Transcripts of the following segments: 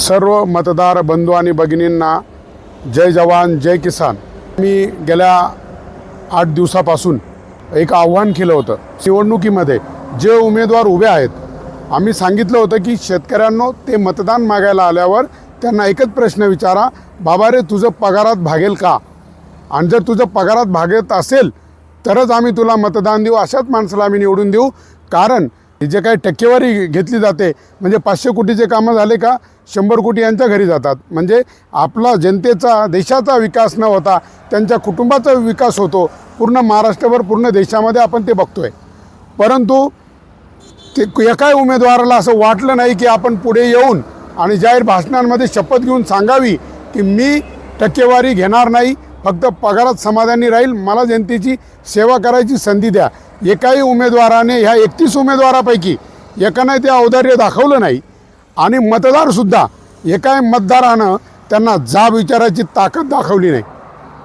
सर्व मतदार बंधू आणि भगिनींना जय जवान जय किसान. मी गेल्या आठ दिवसापासून एक आव्हान केलं होतं. निवडणुकीमध्ये जे उमेदवार उभे आहेत आम्ही सांगितलं होतं की शेतकऱ्यांनो ते मतदान मागायला आल्यावर त्यांना एकच प्रश्न विचारा बाबा रे तुझं पगारात भागेल का? आणि जर तुझं पगारात भागत असेल तरच आम्ही तुला मतदान देऊ अशाच माणसाला आम्ही निवडून देऊ. कारण जे काही टक्केवारी घेतली जाते म्हणजे पाचशे कोटीचे कामं झाले का शंभर कोटी यांच्या घरी जातात. म्हणजे आपला जनतेचा देशाचा विकास न होता त्यांच्या कुटुंबाचा विकास होतो. पूर्ण महाराष्ट्रभर पूर्ण देशामध्ये आपण ते बघतोय. परंतु ते एकाही उमेदवाराला असं वाटलं नाही की आपण पुढे येऊन आणि जाहीर भाषणांमध्ये शपथ घेऊन सांगावी की मी टक्केवारी घेणार नाही फक्त पगारात समाधानी राहील मला जनतेची सेवा करायची संधी द्या. एकाही उमेदवाराने ह्या एकतीस उमेदवारापैकी एकाने ते औदार्य दाखवलं नाही आणि मतदारसुद्धा एकाही मतदारानं त्यांना जाब विचारायची ताकद दाखवली नाही.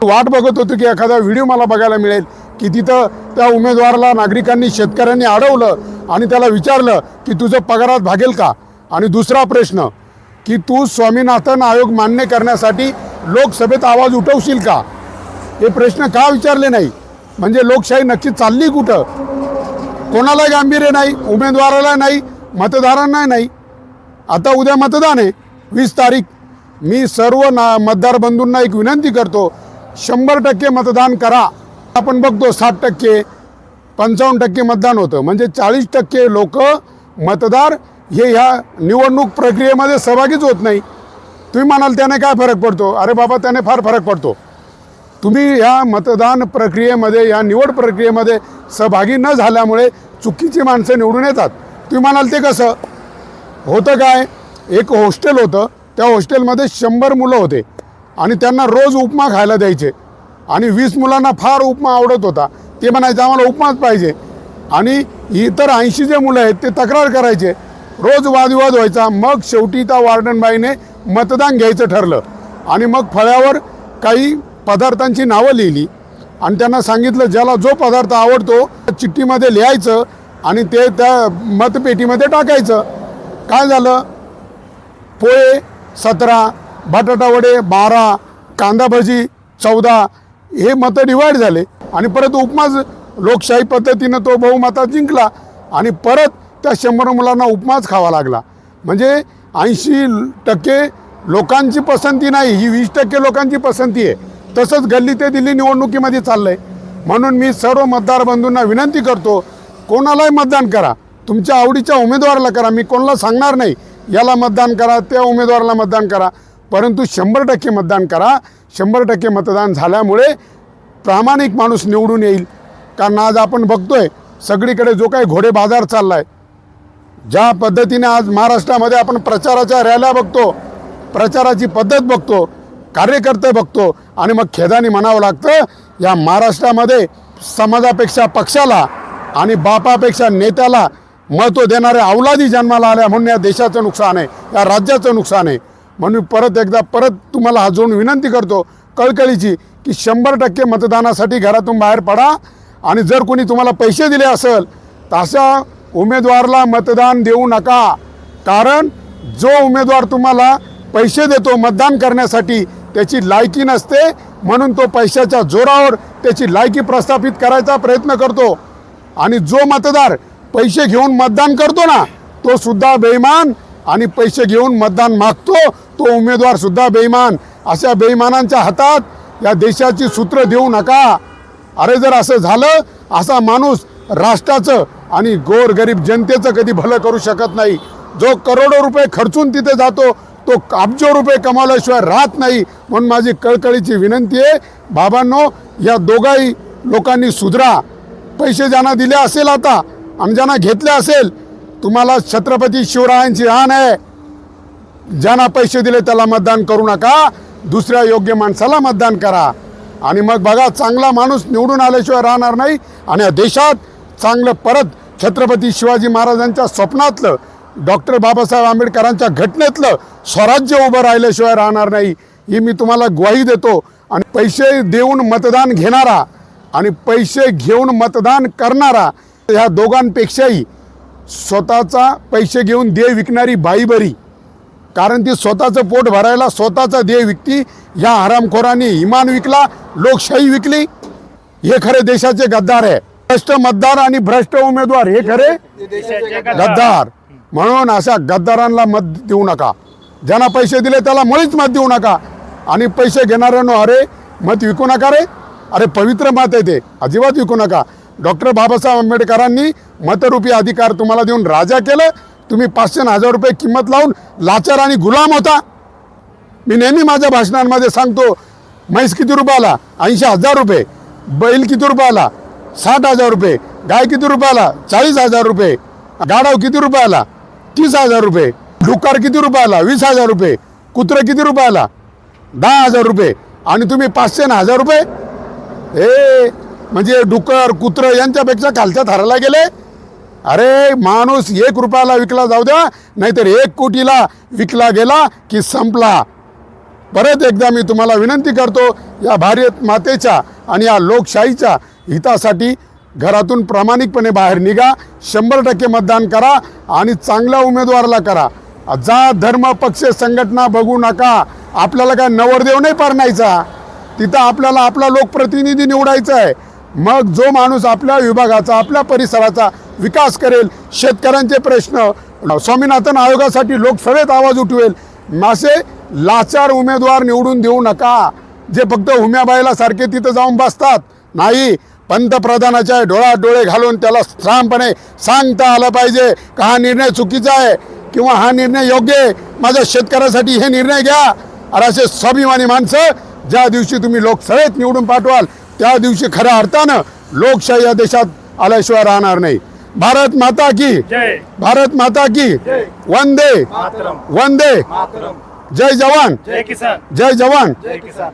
वाट बघत होतो की एखादा व्हिडिओ मला बघायला मिळेल की तिथं त्या उमेदवाराला नागरिकांनी शेतकऱ्यांनी अडवलं आणि त्याला विचारलं की तुझं पगारात भागेल का? आणि दुसरा प्रश्न की तू स्वामीनाथन आयोग मान्य करण्यासाठी लोकसभेत आवाज उठवशील का? हे प्रश्न का विचारले नाही? म्हणजे लोकशाही नक्की चालली कुठं? कोणाला गांभीर्य नाही उमेदवाराला नाही मतदारांना नाही. आता उद्या मतदान आहे वीस तारीख. मी सर्व ना मतदार बंधूंना एक विनंती करतो शंभर टक्के मतदान करा. आपण बघतो साठ टक्के पंचावन्न टक्के मतदान होतं. म्हणजे चाळीस टक्के लोक मतदार हे ह्या निवडणूक प्रक्रियेमध्ये सहभागीच होत नाही. तुम्ही म्हणाल त्याने काय फरक पडतो? अरे बाबा त्याने फार फरक पडतो. तुम्ही ह्या मतदान प्रक्रियेमध्ये या निवड प्रक्रियेमध्ये सहभागी न झाल्यामुळे चुकीची माणसं निवडून येतात. तुम्ही म्हणाल ते कसं? होतं काय? एक हॉस्टेल होतं. त्या हॉस्टेलमध्ये शंभर मुलं होते. आणि त्यांना रोज उपमा खायला द्यायचे. आणि वीस मुलांना फार उपमा आवडत होता. ते म्हणायचं आम्हाला उपमाच पाहिजे. आणि इतर ऐंशी जे मुलं आहेत ते तक्रार करायचे. रोज वादविवाद व्हायचा. मग शेवटी त्या वार्डनबाईने मतदान घ्यायचं ठरलं. आणि मग फळ्यावर काही पदार्थांची नावं लिहिली. आणि त्यांना सांगितलं ज्याला जो पदार्थ आवडतो चिठ्ठीमध्ये लिहायचं आणि ते त्या मतपेटीमध्ये टाकायचं. काय झालं? पोहे सतरा बटाटावडे बारा कांदा भजी चौदा हे मतं डिवाईड झाले. आणि परत उपमाच लोकशाही पद्धतीनं तो बहुमतात जिंकला. आणि परत त्या शंभर मुलांना उपमाच खावा लागला. म्हणजे ऐंशी टक्के लोकांची पसंती नाही ही वीस टक्के लोकांची पसंती आहे. तसंच गल्ली ते दिल्ली निवडणुकीमध्ये चाललं आहे म्हणून मी सर्व मतदार बंधूंना विनंती करतो कोणालाही मतदान करा. तुमच्या आवडीच्या उमेदवाराला करा. मी कोणाला सांगणार नाही याला मतदान करा त्या उमेदवाराला मतदान करा. परंतु शंभर टक्के मतदान करा. शंभर टक्के मतदान झाल्यामुळे प्रामाणिक माणूस निवडून येईल. कारण आज आपण बघतोय सगळीकडे जो काही घोडे बाजार चालला आहे ज्या पद्धतीने आज महाराष्ट्रामध्ये आपण प्रचाराच्या रॅल्या बघतो प्रचाराची पद्धत बघतो कार्यकर्ते बघतो आणि मग खेदानी म्हणावं लागतं या महाराष्ट्रामध्ये समाजापेक्षा पक्षाला आणि बापापेक्षा नेत्याला महत्त्व देणाऱ्या अवलादी जन्माला आल्या म्हणून या देशाचं नुकसान आहे या राज्याचं नुकसान आहे. म्हणून परत एकदा परत तुम्हाला हा जोडून विनंती करतो कळकळीची की शंभर टक्के मतदानासाठी घरातून बाहेर पडा आणि जर कोणी तुम्हाला पैसे दिले असेल तर अशा उमेदवारला मतदान देऊ नका. कारण जो उमेदवार तुम्हाला पैसे देतो मतदान करण्यासाठी त्याची लायकी नसते. म्हणून तो पैशाच्या जोरावर त्याची लायकी प्रस्थापित करायचा प्रयत्न करतो. आणि जो मतदार पैसे घेऊन मतदान करतो ना तो सुद्धा बेईमान आणि पैसे घेऊन मतदान मागतो तो उमेदवार सुद्धा बेईमान. अशा बेईमानांच्या हातात या देशाची सूत्र देऊ नका. अरे जर असं झालं असा माणूस राष्ट्राचं आणि गोरगरीब जनतेचं कधी भलं करू शकत नाही. जो करोडो रुपये खर्चून तिथे जातो तो अब्जो रुपये कमावल्याशिवाय राहत नाही. म्हणून माझी कळकळीची विनंती आहे बाबांनो या दोघाही लोकांनी सुधरा. पैसे ज्यांना दिले असेल आता आणि ज्यांना घेतले असेल तुम्हाला छत्रपती शिवरायांची हान आहे. ज्यांना पैसे दिले त्याला मतदान करू नका दुसऱ्या योग्य माणसाला मतदान करा. आणि मग बघा चांगला माणूस निवडून आल्याशिवाय राहणार नाही आणि या देशात चांगलं परत छत्रपती शिवाजी महाराजांच्या स्वप्नातलं डॉक्टर बाबासाहेब आंबेडकरांच्या घटनेतलं स्वराज्य उभं राहिल्याशिवाय राहणार नाही ही मी तुम्हाला ग्वाही देतो. आणि पैसे देऊन मतदान घेणारा आणि पैसे घेऊन मतदान करणारा ह्या दोघांपेक्षाही स्वतःचा पैसे घेऊन देह विकणारी बाईबरी. कारण ती स्वतःचं पोट भरायला स्वतःचा देह विकती ह्या हरामखोरांनी इमान विकला लोकशाही विकली. हे खरे देशाचे गद्दार आहे. भ्रष्ट मतदार आणि भ्रष्ट उमेदवार हे खरे? गद्दार. म्हणून अशा गद्दारांना मत देऊ नका. ज्यांना पैसे दिले त्याला मुळीच मत देऊ नका. आणि पैसे घेणाऱ्यांनो अरे मत विकू नका रे. अरे पवित्र मत आहे ते. अजिबात विकू नका. डॉक्टर बाबासाहेब आंबेडकरांनी मतरूपी अधिकार तुम्हाला देऊन राजा केलं. तुम्ही पाचशे हजार रुपये किंमत लावून लाचार आणि गुलाम होता. मी नेहमी माझ्या भाषणांमध्ये सांगतो म्हैस किती रुपयाला? ऐंशी हजार रुपये. बैल किती रुपयाला? साठ हजार रुपये. गाय किती रुपयाला? चाळीस हजार रुपये. गाढव किती रुपयाला? तीस हजार रुपये. डुक्कर किती रुपयाला? वीस हजार रुपये. कुत्रं किती रुपयाला? दहा हजार रुपये. आणि तुम्ही पाचशे ना हजार रुपये? हे म्हणजे डुक्कर कुत्रं यांच्यापेक्षा खालच्या थराला गेले? अरे माणूस एक रुपयाला विकला जाऊ द्या नाहीतर एक कोटीला विकला गेला की संपला. परत एकदा मी तुम्हाला विनंती करतो या भारत मातेच्या आणि या लोकशाहीच्या हितासाठी घरातून प्रामाणिकपणे बाहेर निघा शंभर टक्के मतदान करा आणि चांगल्या उमेदवाराला करा. जा धर्म पक्ष संघटना बघू नका. आपल्याला काय नवरदेव नाही पारणायचा. तिथं आपल्याला आपला लोकप्रतिनिधी निवडायचा आहे. मग जो माणूस आपल्या विभागाचा आपल्या परिसराचा विकास करेल शेतकऱ्यांचे प्रश्न स्वामीनाथन आयोगासाठी लोकसभेत आवाज उठवेल. मासे लाचार उमेदवार निवडून देऊ नका. जे फक्त हुम्याबाईला सारखे तिथं जाऊन बसतात. नाही पंतप्रधानाच्या डोळ्यात डोळे घालून त्याला ठामपणे सांगता आलं पाहिजे का हा निर्णय चुकीचा आहे किंवा हा निर्णय योग्य आहे? माझ्या शेतकऱ्यासाठी हे निर्णय घ्या. अरे असे स्वाभिमानी माणसं ज्या दिवशी तुम्ही लोकसभेत निवडून पाठवाल त्या दिवशी खऱ्या अर्थानं लोकशाही या देशात आल्याशिवाय राहणार नाही. भारत माता की भारत माता की वंदे. वंदे. जय जवान. जय किसान. जय जवान. जय किसान.